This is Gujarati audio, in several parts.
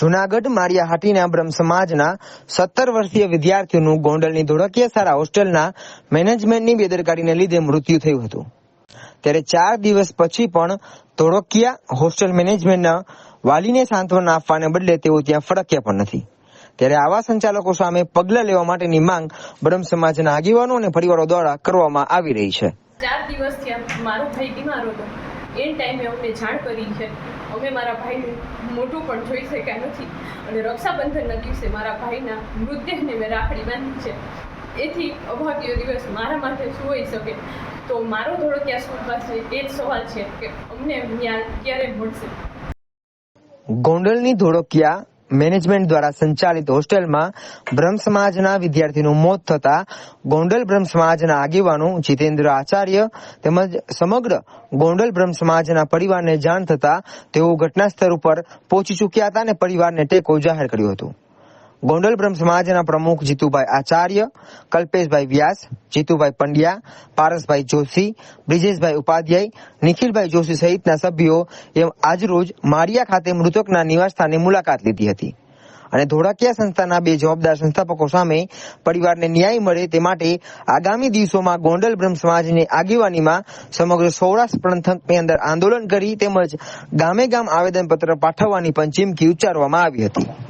જુનાગઢ, માળિયા હાટીના બ્રહ્મ સમાજના સત્તર વર્ષીય વિદ્યાર્થીઓનું ગોંડલની ધોળકિયા સારા હોસ્ટેલના મેનેજમેન્ટની બેદરકારીને લીધે મૃત્યુ થયું હતું. ત્યારે ચાર દિવસ પછી પણ ધોળકિયા હોસ્ટેલ મેનેજમેન્ટના વાલીને સાંત્વના આપવાને બદલે તેઓ ત્યાં ફડક્યા પણ નથી. ત્યારે આવા સંચાલકો સામે પગલાં લેવા માટેની માંગ બ્રહ્મ સમાજના આગેવાનો અને પરિવારો દ્વારા કરવામાં આવી રહી છે. ચાર દિવસથી આ મારો ભાઈ બીમાર હતો. એ ટાઈમે અમને જાણ કરી છે. અમે મારા ભાઈનું મોટું પણ જોઈ શક્યા નથી. અને રક્ષાબંધનના દિવસે મારા ભાઈના મૃતદેહને મેં રાખડી બાંધી છે. એથી અભાગ્ય દિવસ મારા માટે શું હોઈ શકે. તો મારો ધોડકિયા શું પાસે એ જ સવાલ છે કે અમને ન્યાય ક્યારે મળશે? ગોંડલની ધોળકિયા મેનેજમેન્ટ દ્વારા સંચાલિત હોસ્ટેલમાં બ્રહ્મ સમાજના વિદ્યાર્થીનું મોત થતા ગોંડલ બ્રહ્મ સમાજના આગેવાનો જીતેન્દ્ર આચાર્ય તેમજ સમગ્ર ગોંડલ બ્રહ્મ સમાજના પરિવારને જાણ થતા તેઓ ઘટના સ્થળ ઉપર પહોંચી ચૂક્યા હતા અને પરિવારને ટેકો જાહેર કર્યો હતો. ગોંડલ બ્રહ્મ સમાજના પ્રમુખ જીતુભાઈ આચાર્ય, કલ્પેશભાઈ વ્યાસ, જીતુભાઈ પંડ્યા, પારસભાઈ જોશી, બ્રિજેશભાઈ ઉપાધ્યાય, નિખિલભાઈ જોશી સહિતના સભ્યો એમ આજરોજ માળિયા ખાતે મૃતકના નિવાસસ્થાને મુલાકાત લીધી હતી. અને ધોળકિયા સંસ્થાના બે જવાબદાર સંસ્થાપકો સામે પરિવારને ન્યાય મળે તે માટે આગામી દિવસોમાં ગોંડલ બ્રહ્મ સમાજની આગેવાનીમાં સમગ્ર સૌરાષ્ટ્ર પંથકની અંદર આંદોલન કરી તેમજ ગામે ગામ આવેદનપત્ર પાઠવવાની પણ ચીમકી ઉચ્ચારવામાં આવી હતી.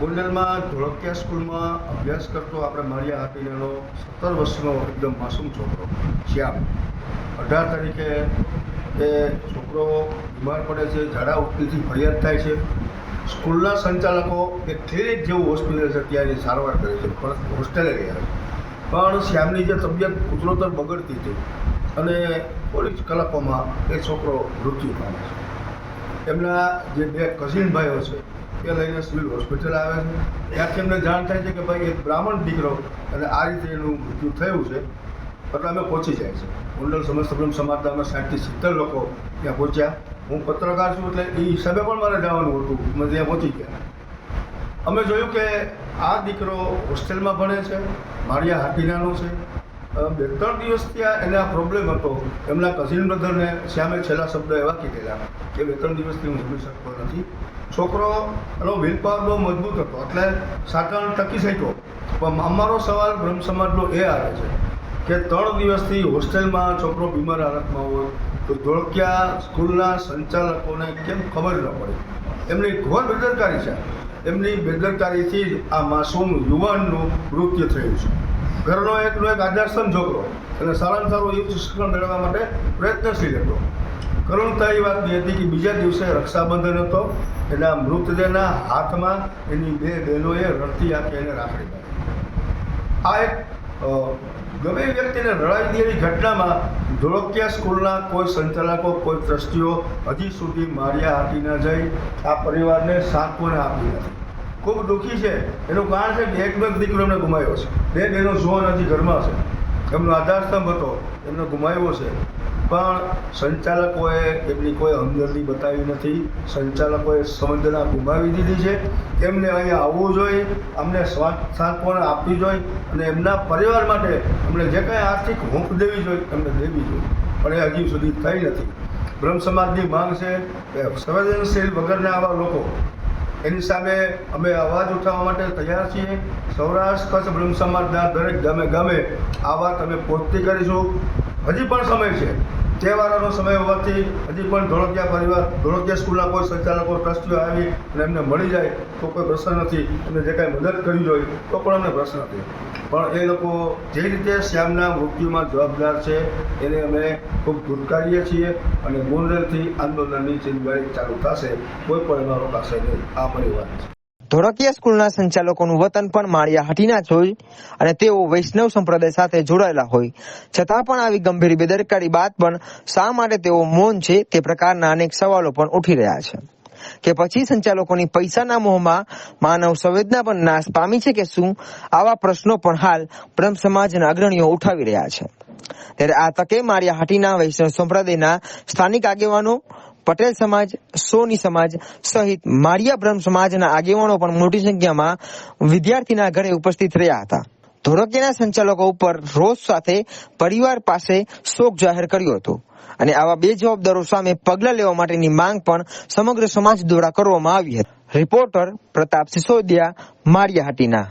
ગોંડલમાં ધોળકિયા સ્કૂલમાં અભ્યાસ કરતો આપણે માળિયા હાટીનો સત્તર વર્ષનો એકદમ માસૂમ છોકરો, શ્યામ. અઢાર તારીખે એ છોકરો બીમાર પડે છે, ઝાડા ઉલટીથી ફરિયાદ થાય છે. સ્કૂલના સંચાલકો એ ક્લિનિક જેવું હોસ્પિટલ છે ત્યાં સારવાર કરે છે, પણ હોસ્ટેલે રહ્યા પણ શ્યામની જે તબિયત ઉતરોતર બગડતી હતી અને થોડી જ કલાકોમાં એ છોકરો મૃત્યુ પામે છે. એમના જે બે કઝિન ભાઈઓ છે એ લઈને સિવિલ હોસ્પિટલ આવે છે. ત્યાંથી એમને જાણ થાય છે કે ભાઈ એક બ્રાહ્મણ દીકરો અને આ રીતે એનું મૃત્યુ થયું છે. એટલે અમે પહોંચી જાય છે. ગોંડલ સમસ્ત બ્રહ્મ સમાજના સાઠથી સિત્તેર લોકો ત્યાં પહોંચ્યા. હું પત્રકાર છું એટલે એ હિસાબે પણ મારે જવાનું હતું. અમે ત્યાં પહોંચી ગયા. અમે જોયું કે આ દીકરો હોસ્ટેલમાં ભણે છે. માળિયા હાટીનાનો છે. બે, ત્રણ દિવસથી એને આ પ્રોબ્લેમ હતો. એમના કઝિન બ્રધરને શ્યામે છેલ્લા શબ્દ એવા કીધેલા કે બે, ત્રણ દિવસથી હું જમી શકતો નથી. છોકરો એનો વિલ પાવર બહુ મજબૂત હતો, એટલે સાધારણ ટકી શક્યો. પણ અમારો સવાલ બ્રહ્મ સમાજનો એ આવે છે કે ત્રણ દિવસથી હોસ્ટેલમાં છોકરો બીમાર હાલતમાં હોય, તો ધોળકિયા સ્કૂલના સંચાલકોને કેમ ખબર ન પડે? એમની ઘોર બેદરકારી છે. એમની બેદરકારીથી જ આ માસૂમ યુવાનનું મૃત્યુ થયું છે. ઘરનો એકનો એક આધારસ્તંભ છોકરો અને સારામાં સારું યુક્ત શિક્ષણ મેળવવા માટે પ્રયત્નશીલ હતો. કરુણતા એ વાતની હતી કે બીજા દિવસે રક્ષાબંધન હતો. એના મૃતદેહના હાથમાં એની બે બહેનોએ રડતી આપી એને રાખડી પાડી આ એક ગમે વ્યક્તિને રડાવી દેવી ઘટનામાં ધોળકિયા સ્કૂલના કોઈ સંચાલકો, કોઈ ટ્રસ્ટીઓ હજી સુધી માર્યા આપી ન જઈ આ પરિવારને સાંત્વના આપી નથી. ખૂબ દુઃખી છે. એનું કારણ છે કે એક બે દીકરો એમને ગુમાવ્યો છે. બે બહેનો જુવાન નથી ઘરમાં છે. એમનો આધારસ્તંભ હતો. એમને ગુમાવ્યો છે. પણ સંચાલકોએ એમની કોઈ હમદર્દી બતાવી નથી. સંચાલકોએ સંવેદના ગુમાવી દીધી છે. એમને અહીંયા આવવું જોઈએ. અમને સાંત્વના આપવી જોઈએ. અને એમના પરિવાર માટે એમને જે કાંઈ આર્થિક હૂંફ દેવી જોઈએ, એમને દેવી જોઈએ. પણ એ હજી સુધી થઈ નથી. બ્રહ્મ સમાજની માંગ છે કે સંવેદનશીલ વગરના આવા લોકો એની સામે અમે અવાજ ઉઠાવવા માટે તૈયાર છીએ. સૌરાષ્ટ્ર કચ્છ બ્રહ્મ સમાજના દરેક ગામે ગામે આ વાત અમે પહોંચતી કરીશું. હજી પણ સમય છે. તહેવારોનો સમય હોવાથી હજી પણ ધોળકિયા પરિવાર, ધોળકિયા સ્કૂલના કોઈ સંચાલકો ટ્રસ્ટીઓ આવી અને એમને મળી જાય તો કોઈ પ્રશ્ન નથી. અને જે કાંઈ મદદ કરવી જોઈએ તો પણ અમને પ્રશ્ન નથી. પણ એ લોકો જે રીતે શ્યામના મૃત્યુમાં જવાબદાર છે, એને અમે ખૂબ ધૂતકારીએ છીએ અને ગોંડલથી આંદોલનની ચિંગારી ચાલુ થશે. કોઈ પણ એમાં રોકાશે નહીં. આ પરિવાર છે. ધોળકિયા સ્કૂલના સંચાલકોનું વતન પણ માળિયા હાટીના જ અને તેઓ વૈષ્ણવ સંપ્રદાય સાથે જોડાયેલા હોય. છતાં પણ આવી ગંભીર બેદરકારી બાદ પણ શા માટે તેઓ મૌન છે તે પ્રકારના અનેક સવાલો પણ ઉઠી રહ્યા છે. કે પછી સંચાલકોની પૈસાના મોહમાં માનવ સંવેદના પણ નાશ પામી છે કે શું, આવા પ્રશ્નો પણ હાલ બ્રહ્મ સમાજના અગ્રણીઓ ઉઠાવી રહ્યા છે. ત્યારે આ તકે માળિયા હાટીના વૈષ્ણવ સંપ્રદાયના સ્થાનિક આગેવાનો પટેલ સમાજ, સોની સમાજ સહિત માળિયા બ્રહ્મ સમાજના આગેવાનો પણ મોટી સંખ્યામાં વિદ્યાર્થીના ઘરે ઉપસ્થિત રહ્યા હતા. ધોરકીના સંચાલકો ઉપર રોષ સાથે પરિવાર પાસે શોક જાહેર કર્યો હતો અને આવા બે જવાબદારો સામે પગલાં લેવા માટેની માંગ પણ સમગ્ર સમાજ દ્વારા કરવામાં આવી હતી. રિપોર્ટર પ્રતાપ સિસોદિયા, માળિયા હાટીના.